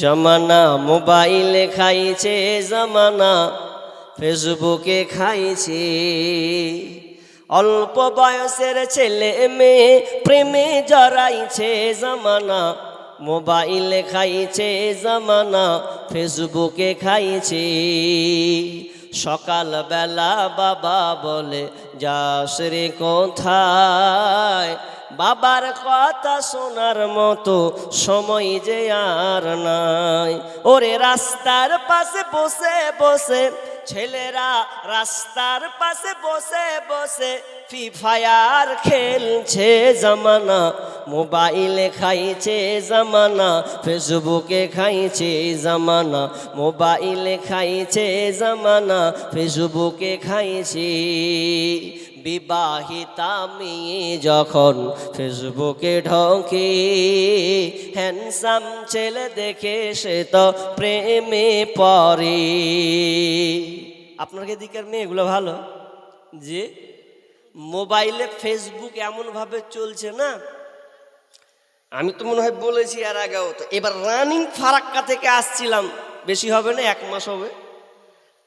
জমানা মোবাইলে খাইছে জমানা, ফেসবুকে খাইছে। অল্প বয়সের ছেলে মেয়ে প্রেমে জড়াইছে জমানা, মোবাইলে খাইছে জমানা, ফেসবুকে খাইছে। সকালবেলা বাবা বলে, যাস রে কোথায়? বাবার কথা শোনার মতো সময় যে আর নাই। ওরে রাস্তার পাশে বসে বসে ছেলেরা রাস্তার পাশে বসে বসে ফ্রি ফায়ার খেলছে জামানা, মোবাইলে খাইছে জামানা, ফেসবুকে খাইছে জামানা, মোবাইলে খাইছে জামানা, ফেসবুকে খাইছে। বিবাহিতা মেয়ে যখন ফেসবুকে ঢোকে হ্যান্ডসাম ছেলে দেখে সে তো প্রেমে পড়ে। আপনার দিকের মেয়েগুলো ভালো? যে মোবাইলে ফেসবুক এমনভাবে চলছে না? আমি তো মনে হয় বলেছি আর আগেও তো। এবার রানিং ফারাক্কা থেকে আসছিলাম। বেশি হবে না? এক মাস হবে।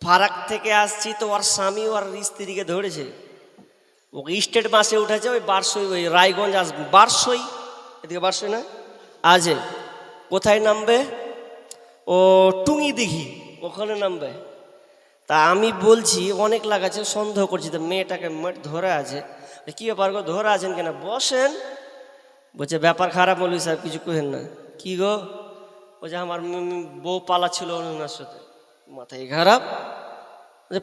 ফারাক থেকে আসছি তো ওর স্বামী ওর স্ত্রীকে ধরেছে। ওকে স্টেট বাসে উঠেছে ওই বারসই, ওই রায়গঞ্জ আসবে বারসই। এদিকে বারসই না? আজে কোথায় নামবে? ও টুঙি দিঘি ওখানে নামবে। তা আমি বলছি, অনেক লাগাচ্ছে সন্দেহ করছি তো মেয়েটাকে মেট ধরে আছে। কী ব্যাপার গো, ধরে আছেন কেন? বসেন। বলছে, ব্যাপার খারাপ বলবি সাহেব, কিছু কহেন না। কি গো? বলছে, আমার বউ পালা ছিল ওনার সাথে। মাথায় খারাপ।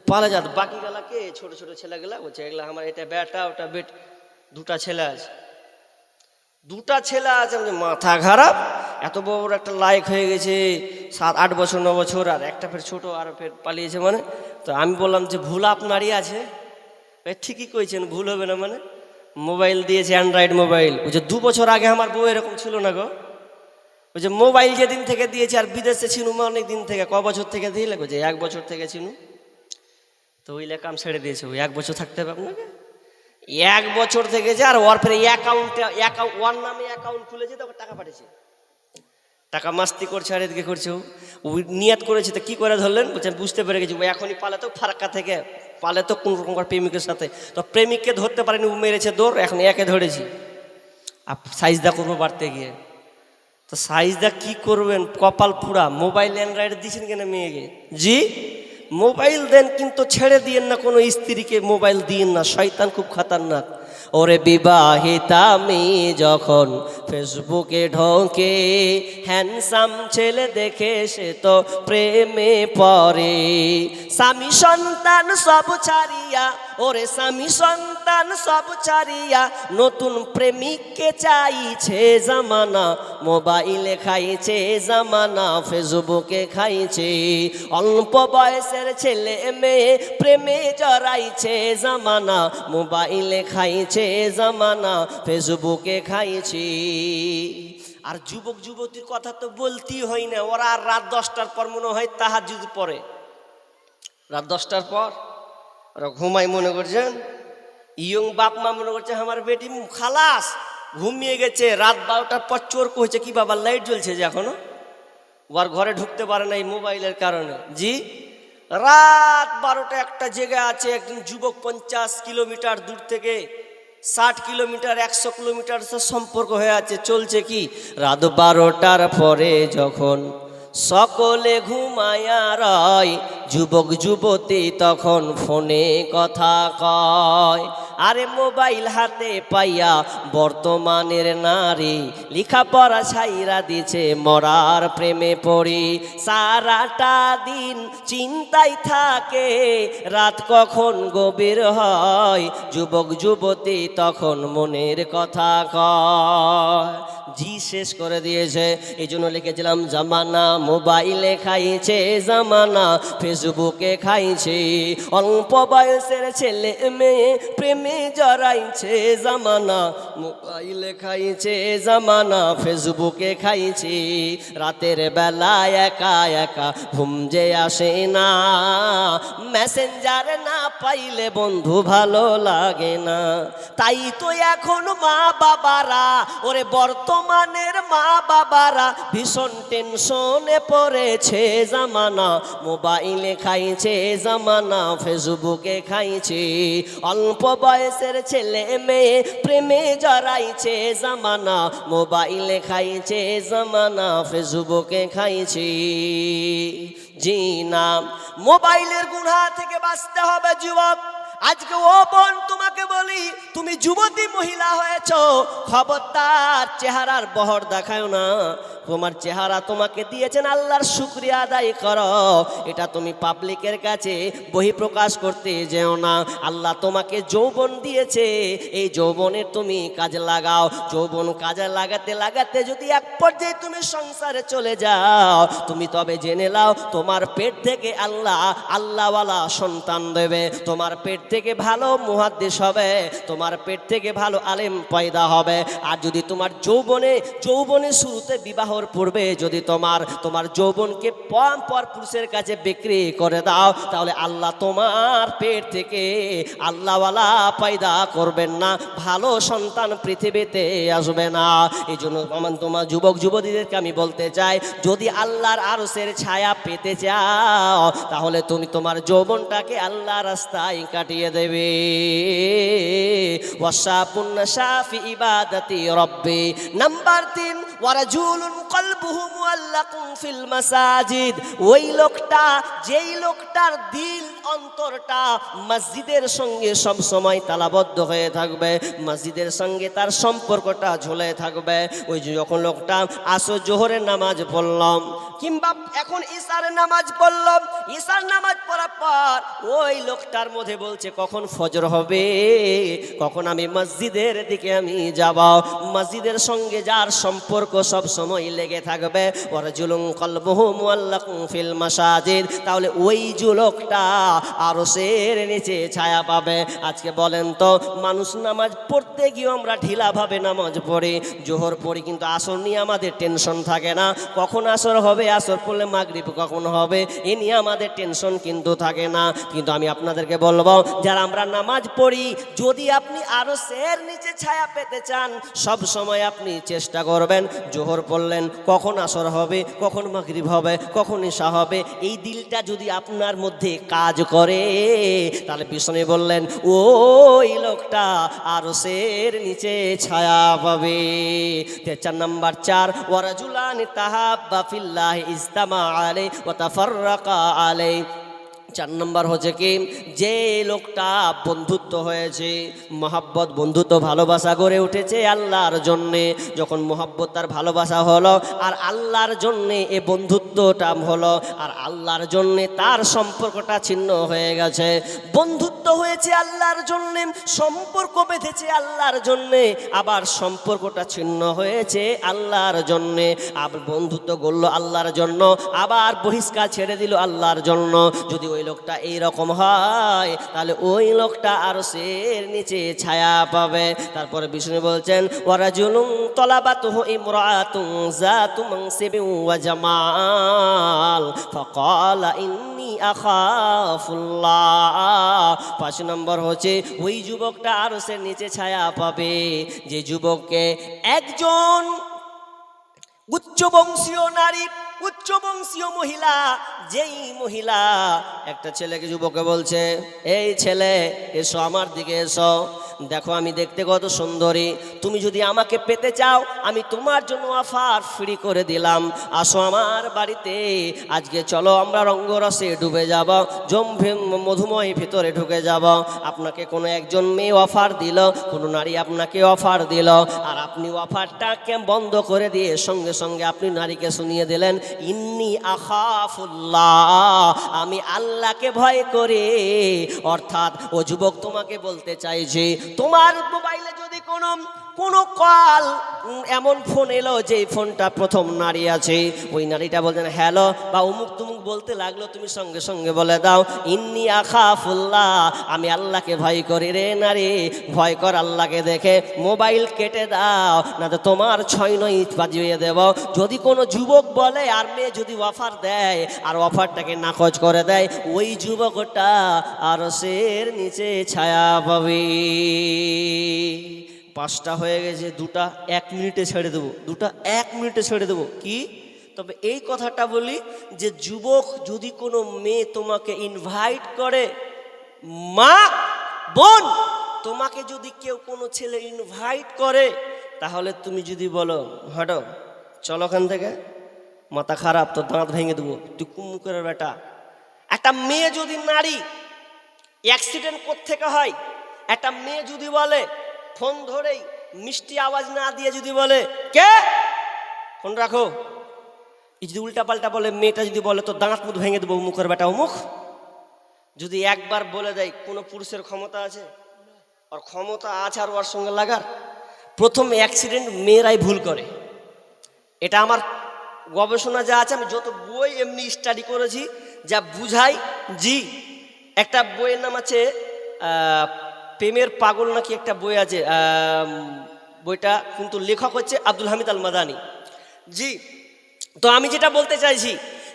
পালা যাত। বাকি গেলা কে? ছোট ছোট ছেলেগুলা বলছে, এগুলা আমার, এটা বেটা, ওটা বেট, দুটা ছেলে আছে। দুটা ছেলে আছে মাথা খারাপ। এত বড় একটা লাইক হয়ে গেছে, সাত, আট বছর, ন বছর, আর একটা ফের ছোট, আর ফের পালিয়েছে মানে। তো আমি বললাম, যে ভুল আপনারই আছে। ঠিকই কইছেন, ভুল হবে না মানে। মোবাইল দিয়েছে, অ্যান্ড্রয়েড মোবাইল। ওই যে দু বছর আগে আমার বউ এরকম ছিল না গো। ওই যে মোবাইল যেদিন থেকে দিয়েছে, আর বিদেশে ছিনু অনেক দিন থেকে, ক বছর থেকে দিলে? যে এক বছর থেকে ছিনু। তো ওই লেখাম ছেড়ে দিয়েছে এক বছর থাকতে হবে আপনাকে। এক বছর থেকে যে আর ওর ফেরে অ্যাকাউন্টে ওর নামে অ্যাকাউন্ট খুলেছে তো ওকে টাকা পাঠিয়েছে। টাকা মাস্তি করছে আর এদিকে করছে ও। ওই নিয়াত করেছে, তো কি করে ধরলেন? বলছেন বুঝতে পেরে গেছি, ও এখনই পালে তো ফারাক্কা থেকে, পালে তো কোন রকম প্রেমিকের সাথে। তো প্রেমিককে ধরতে পারেনি, ও মেরেছে দৌড়, এখন একে ধরেছি। আর সাইজদা করব বাড়তে গিয়ে। তো সাইজদা কি করবেন? কপাল পুরা, মোবাইল অ্যান্ড্রয়েড দিয়েছেন কেন মেয়েকে? জি? মোবাইল দেন, কিন্তু ছেড়ে দিয়েন না কোনো স্ত্রীকে। মোবাইল দিয়েন না, শয়তান খুব খাতারনাক। ওরে বিবাহিতা মেয়ে যখন ফেসবুকে ঢোকে হ্যান্ডসাম ছেলে দেখে সে তো প্রেমে পরে স্বামী সন্তান সব ছাড়িয়া ওরে স্বামী সন্তান, সব ছাড়িয়া নতুন প্রেমিককে চাইছে জামানা। মোবাইলে খাইছে জামানা, ফেসবুকে খাইছে। অল্প বয়সের ছেলে মেয়ে প্রেমে জড়াইছে জামানা। মোবাইলে খাইছে জামানা, ফেসবুকে খাইছে। আর যুবক, যুবতীর কথা তো বলতেই হয় না, ওরা রাত দশটার পর মনে হয় তাহার যদি পরে রাত দশটার পর? ওরা ঘুমাই মনে করছেন? ইয়ং বাপ মা মনে করছে, আমার বেটি খালাস, ঘুমিয়ে গেছে, রাত বারোটার পর চোর কইছে, কি বাবা লাইট জ্বলছে যে এখনও? ওর ঘরে ঢুকতে পারে না এই মোবাইলের কারণে। জি? রাত বারোটা একটা জায়গায় আছে একজন যুবক পঞ্চাশ কিলোমিটার দূর থেকে ষাট কিলোমিটার, একশো কিলোমিটার সম্পর্ক হয়ে আছে, চলছে কি? রাত বারোটার পরে যখন সকলে ঘুমায়া রয়। যুবক, যুবতী তখন ফোনে কথা কয়। আরে মোবাইল হাতে পাইয়া বর্তমানের নারী, লেখাপড়া ছাইরা দিছে, মরার প্রেমে পড়ি। সারাটা দিন চিন্তায় থাকে, রাত কখন গভীর হয়। যুবক, যুবতী তখন মনের কথা কয়। জি শেষ করে দিয়েছে। এই জন্য লিখেছিলাম, জামানা মোবাইলে খাইছে, জামানা ফেসবুকে খাইছে। অল্প বয়সের ছেলে মেয়ে প্রেমে জড়াইছে, জামানা মোবাইলে খাইছে, জামানা ফেসবুকে খাইছে। রাতের বেলা একা একা ঘুম যে আসে না। মেসেঞ্জার না পাইলে বন্ধু ভালো লাগে না। তাই তো এখন মা বাবারা ওরে বর্ত বর্তমানের মা বাবারা ভীষণ টেনশনে পড়েছে জামানা, মোবাইলে খাইছে জামানা, ফেসবুকে খাইছে। অল্প বয়সের ছেলে মেয়ে প্রেমে জড়াইছে জামানা, মোবাইলে খাইছে জামানা, ফেসবুকে খাইছে। জি না, মোবাইলের গুণা থেকে বাঁচতে হবে যুবক। আজকে ও বোন তোমাকে বলি তুমি যুবতী মহিলা হয়েছ খবরদার চেহারার বহর দেখায় না। তোমার চেহারা তোমাকে দিয়েছেন, আল্লাহর শুক্রিয়া আদায় করো। এটা তুমি পাবলিকের কাছে বহিঃপ্রকাশ করতে যেও না। আল্লাহ তোমাকে যৌবন দিয়েছে। এই যৌবনের তুমি কাজে লাগাও। যৌবন কাজে লাগাতে লাগাতে যদি এক পর্যায়ে তুমি সংসারে চলে যাও, তুমি তবে জেনে নাও, তোমার পেট থেকে আল্লাহ আল্লাহওয়ালা সন্তান দেবে। তোমার পেট থেকে ভালো মুহাদ্দিস হবে। তোমার পেট থেকে ভালো আলেম পয়দা হবে। আর যদি তোমার যৌবনে যৌবনে শুরুতে বিবাহর পূর্বে যদি তোমার তোমার যৌবনকে পর পর পুরুষের কাছে বিক্রি করে দাও, তাহলে আল্লাহ তোমার পেট থেকে আল্লাহওয়ালা পায়দা করবেন না, ভালো সন্তান পৃথিবীতে আসবে না। এই জন্য আমার তোমার যুবক, যুবতীদেরকে আমি বলতে চাই, যদি আল্লাহর আরসের ছায়া পেতে চাও, তাহলে তুমি তোমার যৌবনটাকে আল্লাহ রাস্তায় কাটিয়ে দেবে। ওয়াসাপুন শাফি ইবাদাতি রব্বি, নাম্বার তিন, ওয়ারাজুলুন কলবুহু মুআল্লাকুন ফিল মাসাজিদ। ওই লোকটা, যেই লোকটার দিল অন্তরটা মসজিদের সঙ্গে সব সময় তালাবদ্ধ হয়ে থাকবে, মসজিদের সঙ্গে তার সম্পর্কটা ঝুলে থাকবে। ওই যে যখন লোকটা আসো জোহরের নামাজ পড়লাম, কিংবা এখন ইশারের নামাজ পড়লাম ইশার নামাজ পড়ার পর ওই লোকটার মধ্যে বলছে, কখন ফজর হবে? কখন আমি মসজিদের দিকে আমি যাব? মসজিদের সঙ্গে যার সম্পর্ক সব সময় লেগে থাকবে। ওর জুলুম কলবহু মুআল্লাকুম ফিল মাসাজিদ। তাহলে ওই যুলকটা আরও সের নিচে ছায়া পাবে। আজকে বলেন তো, মানুষ নামাজ পড়তে গিয়ে আমরা ঢিলাভাবে নামাজ পড়ি। জোহর পড়ি কিন্তু আসর নিয়ে আমাদের টেনশন থাকে না। কখন আসর হবে? আসর পড়লে মাগরিব কখন হবে? এ নিয়ে আমাদের টেনশন কিন্তু থাকে না। কিন্তু আমি আপনাদেরকে বলব, যারা আমরা নামাজ পড়ি, যদি আপনি আরও সের নিচে ছায়া পেতে চান, সব সময় আপনি চেষ্টা করবেন। জোহর পড়লেন কখন আসর হবে, কখন মাগরিব হবে, কখন ঈশা হবে, এই দিলটা যদি আপনার মধ্যে কাজ করে, তাহলে পিছনে বললেন, ওই লোকটা আর সের নিচে ছায়া পাবে। চার নাম্বার চার ওয়ারাজুলান তাহাব্বা ফিল্লাহ ইস্তামা আলে ও তাফাররাকা আলে চার নম্বর হচ্ছে কি, যে লোকটা বন্ধুত্ব হয়েছে, মহাব্বত বন্ধুত্ব ভালোবাসা গড়ে উঠেছে আল্লাহর জন্যে, যখন মহাব্বত তার ভালোবাসা হলো, আর আল্লাহর জন্যে এ বন্ধুত্বটা হলো, আর আল্লাহর জন্যে তার সম্পর্কটা ছিন্ন হয়ে গেছে। বন্ধুত্ব হয়েছে আল্লাহর জন্যে, সম্পর্ক বেঁধেছে আল্লাহর জন্যে, আবার সম্পর্কটা ছিন্ন হয়েছে আল্লাহর জন্যে, আবার বন্ধুত্ব গড়লো আল্লাহর জন্য, আবার বহিষ্কার ছেড়ে দিল আল্লাহর জন্য। যদি ওই লোকটা এই রকম হয়, তাহলে ওই লোকটা আর সের নিচে ছায়া পাবে। তারপরে বিষ্ণু বলছেন জাতু মানসিবিন ওয়া জামাল ইন্নী আখাফুল্লাহ। পাঁচ নম্বর হচ্ছে, ওই যুবকটা আর সে নিচে ছায়া পাবে। যে যুবককে একজন উচ্চ বংশীয় নারী উচ্চ বংশীয় মহিলা, যেই মহিলা, একটা ছেলেকে যুবকে বলছে, এই ছেলে, এসো আমার দিকে এসো। দেখো, আমি দেখতে কত সুন্দরী। তুমি যদি আমাকে পেতে চাও, আমি তোমার জন্য অফার ফ্রি করে দিলাম। আসো আমার বাড়িতে। আজকে চলো, আমরা রঙ্গরসে ডুবে যাব। জম্ভে মধুময় ভিতরে ঢুকে যাব। আপনাকে কোনো একজন মেয়ে অফার দিল, কোনো নারী আপনাকে অফার দিল। আর আপনি অফারটা অফারটাকে বন্ধ করে দিয়ে সঙ্গে সঙ্গে আপনি নারীকে শুনিয়ে দিলেন, ইন্নি আখাফুল্লাহ, আমি আল্লাহকে ভয় করে। অর্থাৎ, ও যুবক তোমাকে বলতে চাইছি তোমার মোবাইলে যদি কোনো কোনো কল এমন ফোন এলো যে ফোনটা প্রথম নারী আছে। ওই নারীটা বলছেন হ্যালো, বা অমুক তুমুক বলতে লাগল, তুমি সঙ্গে সঙ্গে বলে দাও। ইন্নি আখাফুল্লাহ, আমি আল্লাহকে ভয় করি রে নারী, ভয় কর আল্লাহকে দেখে। মোবাইল কেটে দাও না তো তোমার ছয় নয় বাজিয়ে দেব। যদি কোনো যুবক বলে, আর মেয়ে যদি অফার দেয়, আর অফারটাকে নাকচ করে দেয়, ওই যুবকটা আর সের নিচে ছায়া পাবে। পাঁচটা হয়ে গেছে, দুটা এক মিনিটে ছেড়ে দেবো, দুটা এক মিনিটে ছেড়ে দেবো। কি? তবে এই কথাটা বলি যে যুবক যদি কোনো মেয়ে তোমাকে ইনভাইট করে, মা, বোন, তোমাকে যদি কেউ কোনো ছেলে ইনভাইট করে, তাহলে তুমি যদি বলো, হাঁটো, চলো ওখান থেকে, মাথা খারাপ তো দাঁত ভেঙে দেবো তুই কুমুকের বেটা। একটা মেয়ে যদি নারী অ্যাক্সিডেন্ট থেকে হয়? একটা মেয়ে যদি বলে ফোন ধরেই মিষ্টি আওয়াজ না দিয়ে যদি বলে, কে? ফোন রাখো। যদি উল্টা পাল্টা বলে, মেয়েটা যদি বলে তো দাঁত মুখ ভেঙে দেবো, মুখের বেটা অমুখ? যদি একবার বলে দেয়, কোনো পুরুষের ক্ষমতা আছে? আর ক্ষমতা আছে আর ওর সঙ্গে লাগার, প্রথম অ্যাক্সিডেন্ট মেয়েরাই ভুল করে। এটা আমার গবেষণা যা আছে, আমি যত বই এমনি স্টাডি করেছি, যা বুঝাই, জি, একটা বইয়ের নাম আছে প্রেমের পাগল নাকি একটা বই আছে বইটা কিন্তু লেখক হচ্ছে আব্দুল হামিদ আল মাদানি জি, তো আমি যেটা বলতে চাইছি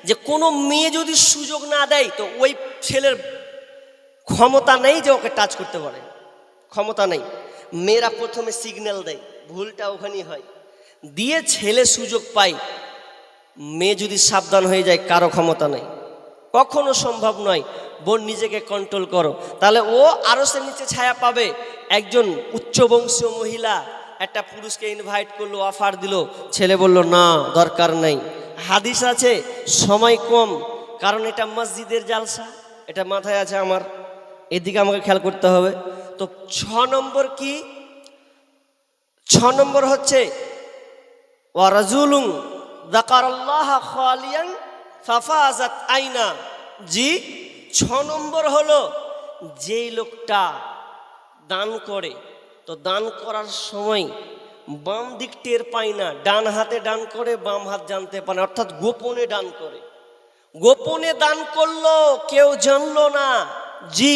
যে কোনো মেয়ে যদি সুযোগ না দেয়, তো ওই ছেলের ক্ষমতা নেই যে ওকে টাচ করতে পারে। ক্ষমতা নেই। মেয়েরা প্রথমে সিগন্যাল দেয়, ভুলটা ওখানেই হয়। দিয়ে ছেলে সুযোগ পায়, মেয়ে যদি সাবধান হয়ে যায়, কারও ক্ষমতা নেই। কখনো সম্ভব নয় বোন নিজেকে কন্ট্রোল করো। তাহলে ও আরও সে নিচে ছায়া পাবে। একজন উচ্চবংশীয় মহিলা একটা পুরুষকে ইনভাইট করল অফার দিল। ছেলে বলল, না, দরকার নেই। হাদিস আছে, সময় কম, কারণ এটা মসজিদের জালসা। এটা মাথায় আছে আমার। এদিকে আমাকে খেয়াল করতে হবে। তো ছ নম্বর কি? ছ নম্বর হচ্ছে আইনা। জি ছ নম্বর হলো, যেই লোকটা দান করে, তো দান করার সময় বাম দিক টের পায় না, ডান হাতে দান করে, বাম হাত জানতে পারে অর্থাৎ গোপনে দান করে। গোপনে দান করল, কেউ জানলো না, জি,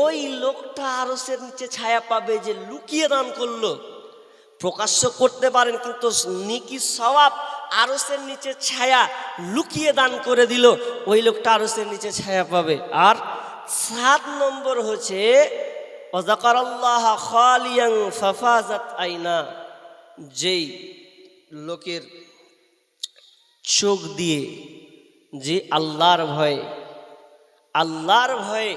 ওই লোকটা আরসের নিচে ছায়া পাবে যে লুকিয়ে দান করল। প্রকাশ্য করতে পারেন, কিন্তু নিকি সওয়াব আরসের নিচে ছায়া লুকিয়ে দান করে দিল, ওই লোকটা আরসের নিচে ছায়া পাবে। আর সাত নম্বর হচ্ছে আইনা। যেই লোকের চোখ দিয়ে যে আল্লাহর ভয়ে আল্লাহর ভয়ে,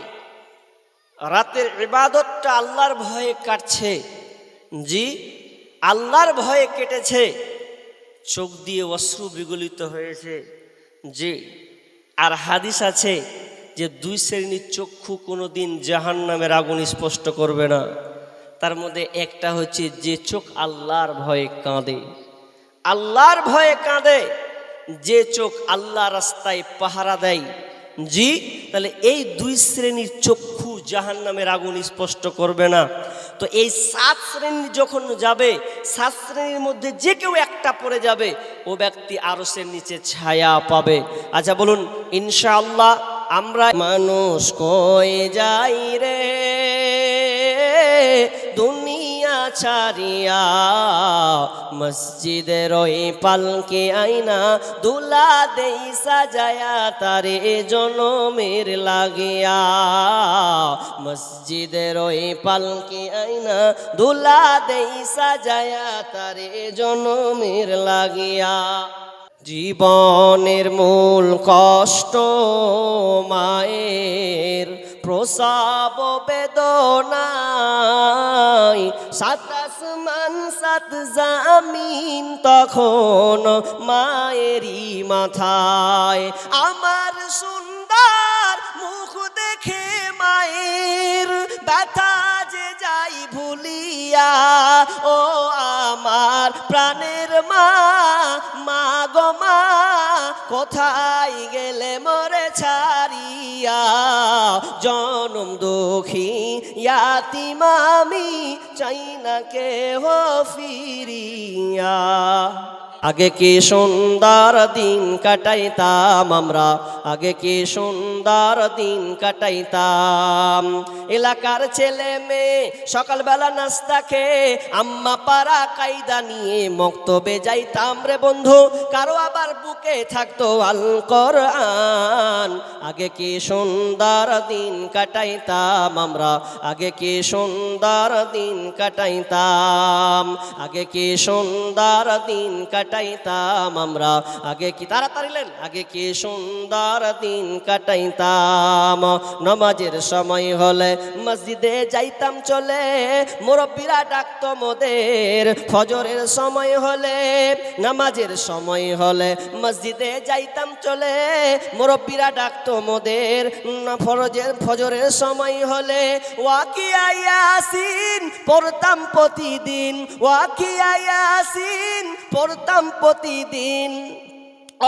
রাতের ইবাদতটা আল্লাহর ভয়ে কাটছে, জি, আল্লাহর ভয়ে কেটেছে চোখ দিয়ে অশ্রু বিগলিত হয়েছে যে, আর হাদিস আছে যে দুই শ্রেণির চক্ষু কোনো দিন জাহান নামের আগুন স্পষ্ট করবে না। তার মধ্যে একটা হচ্ছে যে চোখ আল্লাহর ভয়ে কাঁদে। আল্লাহর ভয়ে কাঁদে, যে চোখ আল্লাহ রাস্তায় পাহারা দেয়। জি, তাহলে এই দুই শ্রেণির চক্ষু জাহান নামের আগুন স্পষ্ট করবে না। তো এই সাত শ্রেণি যখন যাবে, সাত শ্রেণির মধ্যে যে কেউ একটা পড়ে যাবে, ও ব্যক্তি আরসের নিচে ছায়া পাবে। আচ্ছা বলুন, ইনশাআল্লাহ আমরা মানুষ কয়ে যাই রে? দুনিয়া ছাড়িয়া মসজিদের ওই পালকে আইনা, দুলা দেই সাজায়া তারে জনমের লাগিয়া। মসজিদের ওই পালকে আইনা, দুলা দেই সাজায়া তারে জনমের লাগিয়া। জীবনের মূল কষ্ট মায়ের প্রসাব বেদনাই সাত আসমান সাত জামিন তখন মায়েরই মাথায়। আমার সুন্দর মুখ দেখে মায়ের ব্যথা যে যাই ভুলিয়া, ও আমার প্রাণের মা মা গো মা কোথায় গেলে মরে ছাড়িয়া? জনম দুঃখী ইয়াতিমামি চাই না হো ফিরিয়া। আগে কি সুন্দর দিন কাটাইতাম আমরা? আগে কি সুন্দর দিন কাটাইতাম? এলাকার ছেলে মেয়ে সকালবেলা নাস্তা খেয়ে আম্মা পাড়া কায়দা নিয়ে মক্তবে যাইতাম রে বন্ধু। কারও আবার বুকে থাকতো আল আন আগে কি সুন্দর দিন কাটাইতাম আমরা? আগে কি সুন্দর দিন কাটাইতাম? আগে কি সুন্দর দিন কাটাইতাম আমরা। আগে কি তাড়াতাড়ি লেন? আগে কি সুন্দর দিন কাটাইতাম। নমাজের সময় হলে মসজিদে যাইতাম চলে। মুরব্বীরা ডাকতো মোদের। ফজরের সময় হলে, নামাজের সময় হলে মসজিদে যাইতাম চলে। মুরব্বীরা ডাকতো মোদের। ফরজের, ফজরের সময় হলে, ওয়াকিয়া ইয়াসিন পড়তাম প্রতিদিন, ওয়াকিয়া ইয়াসিন, পড়তাম প্রতিদিন।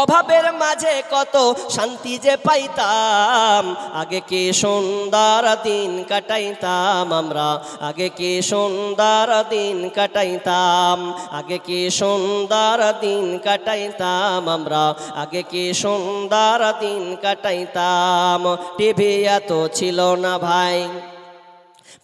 অভাবের মাঝে কত শান্তি যে পাইতাম, আগে কি সুন্দর দিন কাটাইতাম আমরা, আগে কি সুন্দর দিন কাটাইতাম, আগে কি সুন্দর দিন কাটাইতাম আমরা, আগে কি সুন্দর দিন কাটাইতাম। টিভি এত ছিল না ভাই।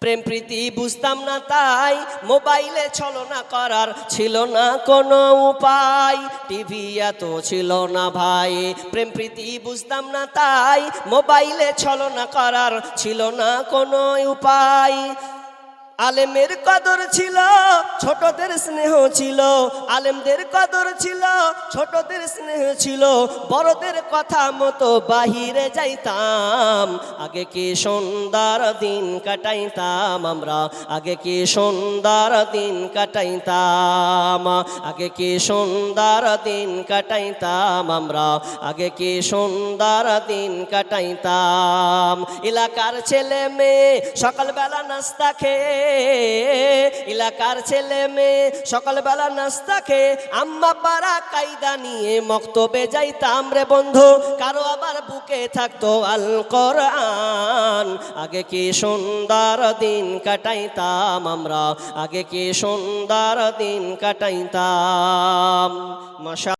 প্রেম প্রীতি বুঝতাম না তাই মোবাইলে ছলনা করার ছিল না কোনো উপায়। টিভি এত ছিল না ভাই, প্রেম প্রীতি বুঝতাম না তাই মোবাইলে ছলনা করার ছিল না কোনো উপায়। আলেমের কদর ছিল, ছোটদের স্নেহ ছিল, আলেমদের কদর ছিল, ছোটদের স্নেহ ছিল, বড়দের কথা মতো বাহিরে যাইতাম। আগে কি সুন্দর দিন কাটাইতাম আমরা? আগে কি সুন্দর দিন কাটাইতাম? আগে কি সুন্দর দিন কাটাইতাম আমরা? আগে কি সুন্দর দিন কাটাইতাম? এলাকার ছেলে মেয়ে সকালবেলা নাস্তা খেয়ে এলাকার ছেলে মেয়ে সকালবেলা নাস্তা খেয়ে আম্মা পাড়া কায়দা নিয়ে মক্তবে যাইতাম রে বন্ধু। কারও আবার বুকে থাকতো আল কোরআন আগে কি সুন্দর দিন কাটাইতাম আমরা? আগে কি সুন্দর দিন কাটাইতাম? মশা